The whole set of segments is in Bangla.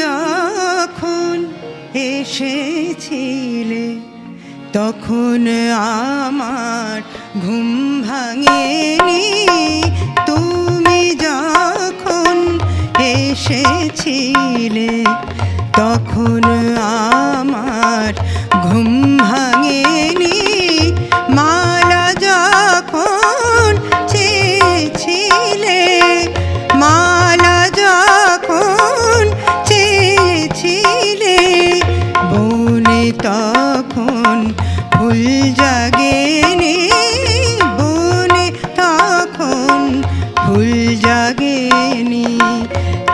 যখন এসেছিলে তখন আমার ঘুম ভাঙেনি। তুমি যখন এসেছিলে তখন তখন ফুল জাগে বনে তখন ফুল জাগে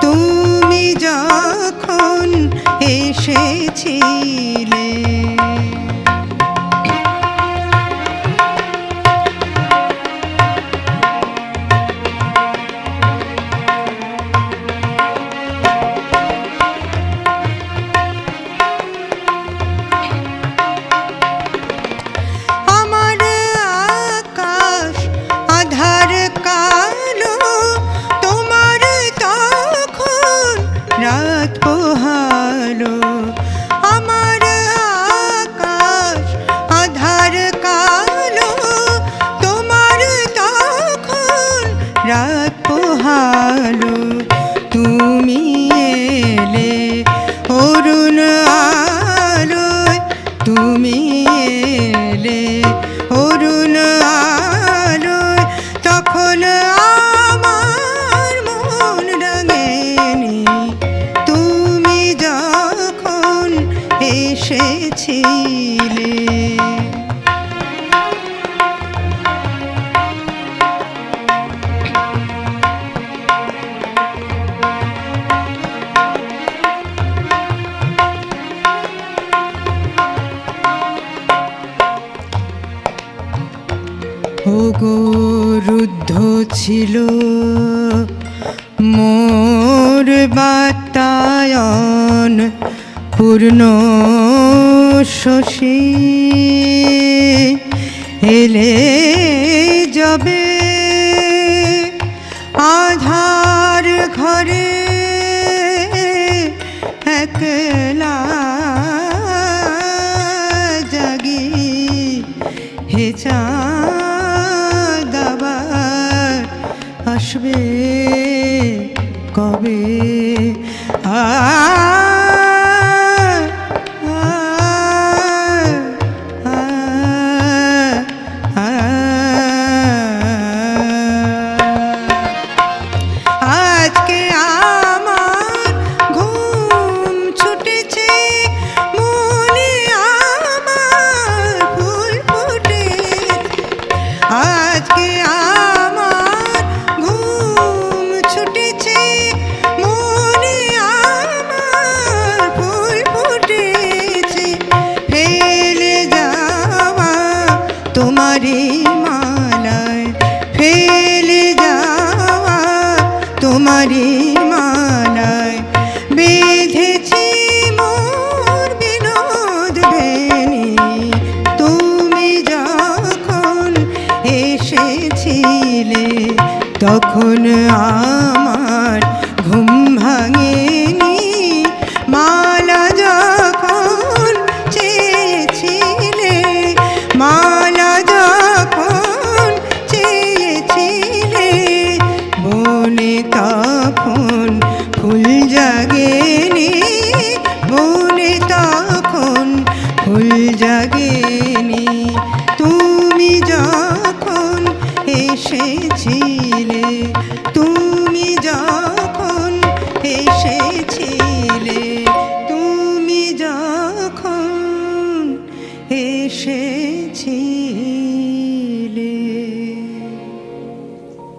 তুমি যখন এসেছিলে রাত পোহালো। তুমি এলে অরুণ আলোয় তুমি অরুণ আলোয় রুদ্ধ ছিল মোর বাতায়ন পূর্ণ শশী। এলে যাবে আধার ঘরে একলা জাগি। হে চাঁদ কবে। আ তোমারই মালায় বেঁধেছি মোর বিনোদ বেনি তুমি যখন এসেছিলে, তখন আমার ঘুম ভাঙেনি। মালা যখন চেয়েছিলে, মালা যখন চেয়েছিলে বনে তখন এসেছিলে। তুমি যখন এসেছিলে তুমি যখন এসে